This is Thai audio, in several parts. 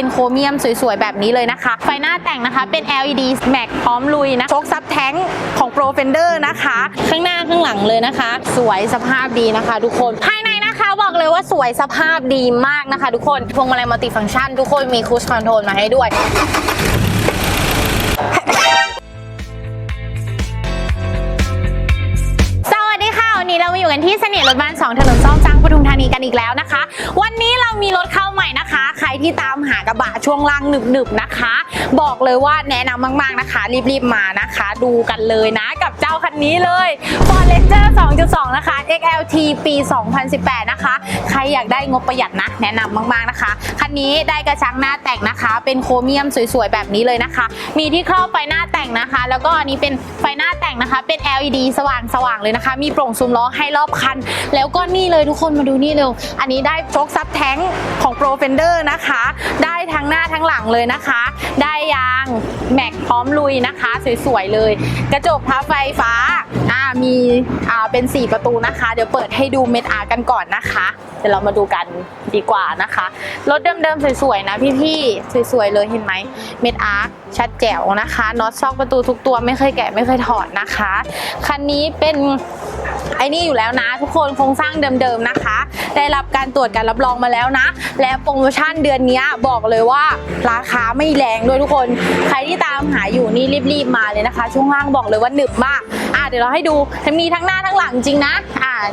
เป็นโครเมียมสวยๆ แบบนี้เลยนะคะ ไฟหน้าแต่งนะคะเป็น LED Max พร้อมลุยนะโชคซับแท้งของ Pro Fender นะคะ ข้างหน้าข้างหลังเลยนะคะ สวยสภาพดีนะคะ ทุกคนภายในนะคะบอกเลยว่าสวยสภาพดีมากนะคะ ทุกคนพวงมาลัยมัลติฟังก์ชัน ทุกคนมีคูชคอนโทรลมาให้ด้วย อยู่กันที่เสน่ห์รถบ้าน 2 ถนนซ่อมจังปทุมธานีกันอีกแล้วนะคะ วันนี้เรามีรถเข้าใหม่นะคะ ใครที่ตามหากระบะช่วงล่างหนึบๆนะคะ บอกเลยว่าแนะนำมากๆนะคะ รีบๆมานะคะ ดูกันเลยนะกับเจ้าคันนี้เลย Ford Ranger 2.2 นะคะ XLT ปี 2018 นะคะ ใครอยากได้งบประหยัดนะ แนะนำมากๆนะคะ คันนี้ได้กระชังหน้าแต่งนะคะ เป็นโครเมียมสวยๆ แบบนี้เลยนะคะ มีที่ครอบไฟหน้าแต่งนะคะ แล้วก็อันนี้เป็นไฟหน้าแต่งนะคะ เป็น LED สว่างๆเลยนะคะ มีโปร่งซูมล้อให้รอบคันแล้วก็นี่เลยทุกคนมาดูนี่เร็ว อันนี้ได้โชคซับแท้งของ Pro Fender นะคะ ได้ทั้งหน้าทั้งหลังเลยนะคะ ได้ยางแม็กพร้อมลุยนะคะ สวยๆเลย กระจกพับไฟฟ้าอ่ามีอ่าเป็น 4 ประตูนะคะ เดี๋ยวเปิดให้ดูเม็ดอาร์กันก่อนนะคะ เดี๋ยวเรามาดูกันดีกว่านะคะ รถเดิมๆสวยๆนะพี่ๆสวยๆเลยเห็นไหมเม็ดอาร์ชัดแจ๋วนะคะน็อตซอกประตูทุกตัวไม่เคยแกะไม่เคยถอดนะคะ คันนี้เป็น ไอ้นี่อยู่แล้วนะ ทุกคนโครงสร้างเดิมๆนะคะ ได้รับการตรวจการรับรองมาแล้วนะ และโปรโมชั่นเดือนนี้บอกเลยว่าราคาไม่แรงด้วยทุกคน ใครที่ตามหาอยู่นี่รีบๆมาเลยนะคะ ช่วงล่างบอกเลยว่าหนึบมากอะเดี๋ยวเราให้ดูมีทั้งหน้าทั้งหลังจริงนะ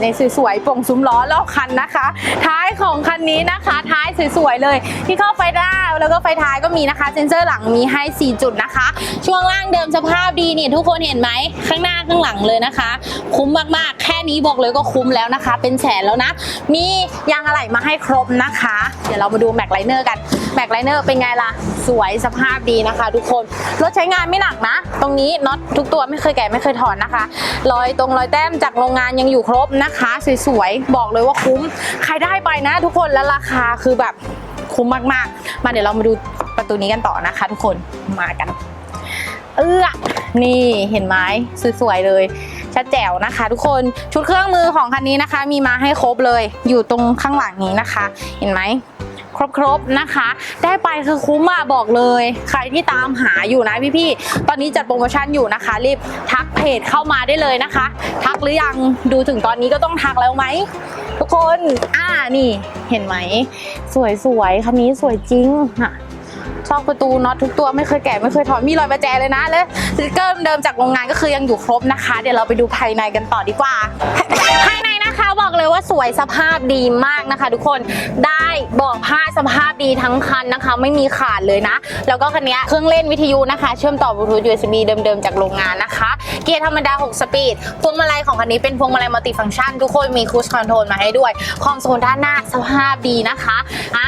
ในสวยๆโปร่งซุ้มล้อรอบคันนะคะ ท้ายของคันนี้นะคะ ท้ายสวยๆเลย ที่เข้าไฟหน้าแล้วก็ไฟท้ายก็มีนะคะ เซ็นเซอร์หลังมีให้ 4 จุดนะคะ ช่วงล่างเดิมสภาพดีเนี่ยทุกคนเห็นไหมข้างหน้าข้างหลังเลยนะคะ คุ้มมากๆ แค่นี้บอกเลยก็คุ้มแล้วนะคะ เป็นแสนแล้วนะ มียางอะไหล่มาให้ครบนะคะ เดี๋ยวเรามาดูแม็กไลเนอร์กันแม็กไลเนอร์เป็นไงล่ะสวยสภาพดีนะคะ ทุกคนรถใช้งานไม่หนักนะ ตรงนี้น็อตทุกตัวไม่เคยแกะไม่เคยถอนนะคะรอยตรงรอยแต้มจากโรงงานยังอยู่ครบนะคะสวยๆ บอกเลยว่าคุ้ม ใครได้ไปนะทุกคนแล้วราคาคือแบบคุ้มมากๆ มาเดี๋ยวเรามาดูประตูนี้กันต่อนะคะ ทุกคนมากัน เอื้อนี่เห็นไหมสวยๆเลยชัดแจ๋วนะคะ ทุกคนชุดเครื่องมือของคันนี้นะคะ มีมาให้ครบเลยอยู่ตรงข้างหลังนี้นะคะ เห็นไหม ครบๆนะคะ ได้ไปคือคุ้มอะบอกเลย ใครที่ตามหาอยู่นะพี่ๆตอนนี้จัดโปรโมชั่นอยู่นะคะ รีบทักเพจเข้ามาได้เลยนะคะ ทักหรือยังดูถึงตอนนี้ก็ต้องทักแล้วไหมทุกคน อ่านี่ เห็นไหม สวยๆคันนี้สวยจริงค่ะ ซอกประตูน็อตทุกตัวไม่เคยแกะไม่เคยถอดมีรอยประแจเลยนะและสติกเกอร์เดิมจากโรงงานก็คือยังอยู่ครบนะคะ เดี๋ยวเราไปดูภายในกันต่อดีกว่า ภายในนะคะบอกเลยว่าสวยสภาพดีมากนะคะ ทุกคนได้บอกผ้าสภาพดีทั้งคันนะคะ ไม่มีขาดเลยนะ แล้วก็คันนี้เครื่องเล่นวิทยุนะคะ เชื่อมต่อบลูทูธ USB เดิมๆจากโรงงานนะคะ เกียร์ธรรมดา 6 สปีดพวงมาลัยของคันนี้เป็นพวงมาลัยมัลติฟังก์ชัน ทุกคนมีคูชคอนโทรลมาให้ด้วย คอนโซลด้านหน้าสภาพดีนะคะอ่า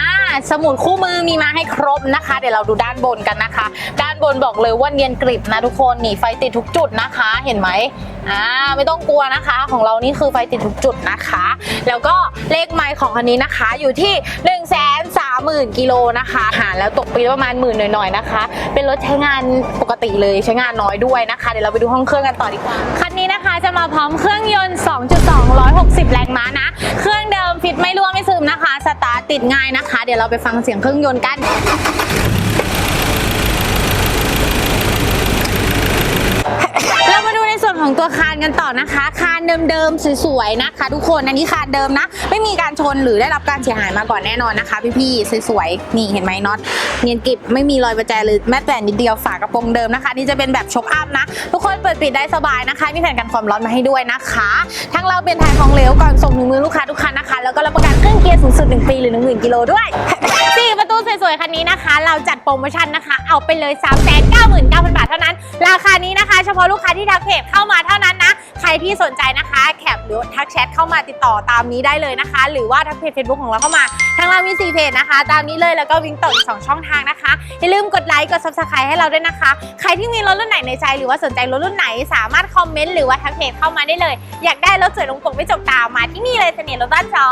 สมุดคู่มือมีมาให้ครบนะคะเดี๋ยวเราดูด้านบนกันนะคะ ด้านบนบอกเลยว่าเนียนกริบนะทุกคนนี่ไฟติดทุกจุดนะคะ เห็นไหมอ่าไม่ต้องกลัวนะคะ ของเรานี่คือไฟติดทุกจุดนะคะ แล้วก็เลขไมล์ของคันนี้นะคะ อยู่ที่1 3 0 0 0 0กิโลนะคะหารแล้วตกปีประมาณหมื่นหน่อยๆนะคะ เป็นรถใช้งานปกติเลยใช้งานน้อยด้วยนะคะ เดี๋ยวเราไปดูห้องเครื่องกันต่อดีกว่าคันนี้นะคะจะมาพร้อมเครื่องยนต์ 2.2 160 แรงม้านะ เครื่องเดิมฟิตไม่รั่วไม่ซึมนะคะ สตาร์ทติดง่ายนะคะ เดี๋ยวเราไปฟังเสียงเครื่องยนต์กัน เรามาดูในส่วน ของตัวคานกันต่อนะคะ คานเดิมๆสวยๆนะคะ ทุกคนอันนี้คานเดิมนะ ไม่มีการชนหรือได้รับการเสียหายมาก่อนแน่นอนนะคะ พี่ๆสวยๆนี่เห็นไหมน็อตเนียนกริบไม่มีรอยประแจเลยแม้แต่นิดเดียวฝากระโปรงเดิมนะคะนี่จะเป็นแบบช็อคอัพนะ ทุกคนเปิดปิดได้สบายนะคะมีแผ่นกันความร้อนมาให้ด้วยนะคะทั้งเราเป็นถ่ายของเหลวก่อนส่งถึงมือลูกค้าทุกคันนะคะ แล้วก็รับประกันเครื่องเกียร์สูงสุด1ปีหรือ1 0,000กิโลด้วยสี่ประตูสวยๆคันนี้นะคะ เราจัดโปรโมชั่นนะคะ เอาไปเลย3 9 9 0 0 0บาทเท่าันนี้นะคะ เฉพาะลูกค้าที่ทักเพจเข้ามาเท่านั้นนะ ใครที่สนใจนะคะแคปหรือทักแชทเข้ามาติดต่อตามนี้ได้เลยนะคะ หรือว่าทักเพจ Facebook ของเราเข้ามาทางเรามี4เพจนะคะ ตามนี้เลยแล้วก็วิงต่ออีก2ช่องทางนะคะอย่าลืมกดไลค์กด subscribe ให้เราด้วยนะคะ ใครที่มีรถรุ่นไหนในใจ หรือว่าสนใจรถรุ่นไหน สามารถคอมเมนต์หรือว่าทักเพจเข้ามาได้เลย อยากได้รถสวยลงปกไม่จบตามมาที่นี่เลยเสน่ห์รถบ้านจอ